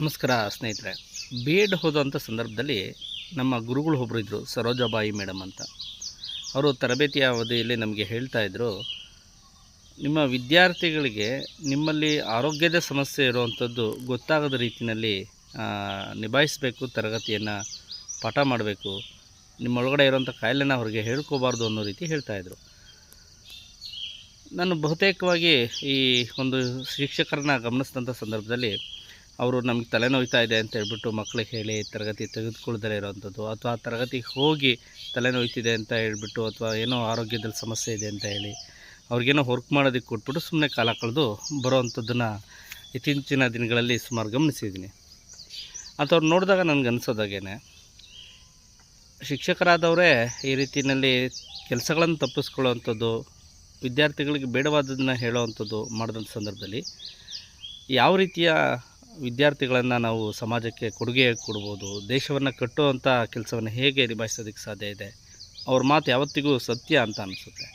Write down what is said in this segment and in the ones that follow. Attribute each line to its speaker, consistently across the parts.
Speaker 1: ನಮಸ್ಕಾರ ಸ್ನೇಹಿತರೆ. B Ed ಹೋದಂಥ ಸಂದರ್ಭದಲ್ಲಿ ನಮ್ಮ ಗುರುಗಳು ಒಬ್ಬರು ಇದ್ದರು ಸರೋಜಾಬಾಯಿ ಮೇಡಮ್ ಅಂತ. ಅವರು ತರಬೇತಿಯ ಅವಧಿಯಲ್ಲಿ ನಮಗೆ ಹೇಳ್ತಾ ಇದ್ದರು ನಿಮ್ಮ ವಿದ್ಯಾರ್ಥಿಗಳಿಗೆ ನಿಮ್ಮಲ್ಲಿ ಆರೋಗ್ಯದ ಸಮಸ್ಯೆ ಇರುವಂಥದ್ದು ಗೊತ್ತಾಗದ ರೀತಿಯಲ್ಲಿ ನಿಭಾಯಿಸಬೇಕು, ತರಗತಿಯನ್ನು ಪಾಠ ಮಾಡಬೇಕು, ನಿಮ್ಮೊಳಗಡೆ ಇರೋಂಥ ಕಾಯಿಲೆನ ಅವ್ರಿಗೆ ಹೇಳ್ಕೋಬಾರ್ದು ಅನ್ನೋ ರೀತಿ ಹೇಳ್ತಾಯಿದ್ರು ನಾನು ಬಹುತೇಕವಾಗಿ ಈ ಒಂದು ಶಿಕ್ಷಕರನ್ನ ಗಮನಿಸಿದಂಥ ಸಂದರ್ಭದಲ್ಲಿ ಅವರು ನಮಗೆ ತಲೆನೋಯ್ತಾ ಇದೆ ಅಂತ ಹೇಳ್ಬಿಟ್ಟು ಮಕ್ಕಳಿಗೆ ಹೇಳಿ, ತರಗತಿ ತೆಗೆದುಕೊಳ್ದಲೇ ಇರೋವಂಥದ್ದು ಅಥವಾ ತರಗತಿಗೆ ಹೋಗಿ ತಲೆನೋಯ್ತಿದೆ ಅಂತ ಹೇಳ್ಬಿಟ್ಟು, ಅಥವಾ ಏನೋ ಆರೋಗ್ಯದಲ್ಲಿ ಸಮಸ್ಯೆ ಇದೆ ಅಂತ ಹೇಳಿ ಅವ್ರಿಗೇನೋ ವರ್ಕ್ ಮಾಡೋದಕ್ಕೆ ಕೊಟ್ಬಿಟ್ಟು ಸುಮ್ಮನೆ ಕಾಲ ಕಳೆದು ಬರೋವಂಥದ್ದನ್ನು ಇತ್ತೀಚಿನ ದಿನಗಳಲ್ಲಿ ಸುಮಾರು ಗಮನಿಸಿದ್ದೀನಿ. ಅಂಥವ್ರು ನೋಡಿದಾಗ ನನಗೆ ಅನಿಸೋದಾಗೇನೆ, ಶಿಕ್ಷಕರಾದವರೇ ಈ ರೀತಿಯಲ್ಲಿ ಕೆಲಸಗಳನ್ನು ತಪ್ಪಿಸ್ಕೊಳ್ಳೋವಂಥದ್ದು, ವಿದ್ಯಾರ್ಥಿಗಳಿಗೆ ಬೇಡವಾದದನ್ನು ಹೇಳೋವಂಥದ್ದು ಮಾಡಿದಂಥ ಸಂದರ್ಭದಲ್ಲಿ ಯಾವ ರೀತಿಯ ವಿದ್ಯಾರ್ಥಿಗಳನ್ನು ನಾವು ಸಮಾಜಕ್ಕೆ ಕೊಡುಗೆ ಕೊಡ್ಬೋದು, ದೇಶವನ್ನು ಕಟ್ಟುವಂಥ ಕೆಲಸವನ್ನು ಹೇಗೆ ನಿಭಾಯಿಸೋದಕ್ಕೆ ಸಾಧ್ಯ ಇದೆ, ಅವ್ರ ಮಾತು ಯಾವತ್ತಿಗೂ ಸತ್ಯ ಅಂತ ಅನಿಸುತ್ತೆ.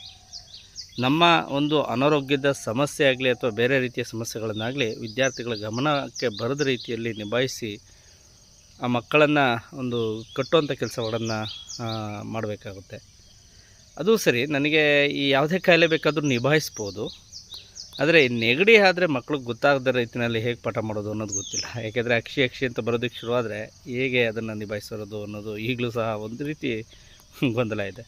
Speaker 1: ನಮ್ಮ ಒಂದು ಅನಾರೋಗ್ಯದ ಸಮಸ್ಯೆ ಆಗಲಿ ಅಥವಾ ಬೇರೆ ರೀತಿಯ ಸಮಸ್ಯೆಗಳನ್ನಾಗಲಿ ವಿದ್ಯಾರ್ಥಿಗಳ ಗಮನಕ್ಕೆ ಬರದ ರೀತಿಯಲ್ಲಿ ನಿಭಾಯಿಸಿ ಆ ಮಕ್ಕಳನ್ನು ಒಂದು ಕಟ್ಟುವಂಥ ಕೆಲಸಗಳನ್ನು ಮಾಡಬೇಕಾಗುತ್ತೆ. ಅದು ಸರಿ, ನನಗೆ ಈ ಯಾವುದೇ ಕಾಯಿಲೆ ಬೇಕಾದರೂ ನಿಭಾಯಿಸ್ಬೋದು. ಆದರೆ ನೆಗಡಿ ಆದರೆ ಮಕ್ಳಿಗೆ ಗೊತ್ತಾಗದ ರೀತಿಯಲ್ಲಿ ಹೇಗೆ ಪಾಠ ಮಾಡೋದು ಅನ್ನೋದು ಗೊತ್ತಿಲ್ಲ. ಯಾಕೆಂದರೆ ಅಕ್ಷಿ ಅಕ್ಷಿ ಅಂತ ಬರೋದಕ್ಕೆ ಶುರುವಾದರೆ ಹೇಗೆ ಅದನ್ನು ನಿಭಾಯಿಸೋದು ಅನ್ನೋದು ಈಗಲೂ ಸಹ ಒಂದು ರೀತಿ ಗೊಂದಲ ಇದೆ.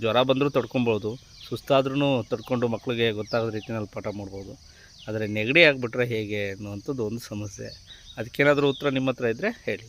Speaker 1: ಜ್ವರ ಬಂದರೂ ತಡ್ಕೊಬೋದು ಸುಸ್ತಾದ್ರೂ ತಡ್ಕೊಂಡು ಮಕ್ಕಳಿಗೆ ಗೊತ್ತಾಗದ ರೀತಿಯಲ್ಲಿ ಪಾಠ ಮಾಡ್ಬೋದು. ಆದರೆ ನೆಗಡಿ ಆಗಿಬಿಟ್ರೆ ಹೇಗೆ ಅನ್ನುವಂಥದ್ದು ಒಂದು ಸಮಸ್ಯೆ. ಅದಕ್ಕೇನಾದರೂ ಉತ್ತರ ನಿಮ್ಮ ಹತ್ರ ಇದ್ದರೆ ಹೇಳಿ.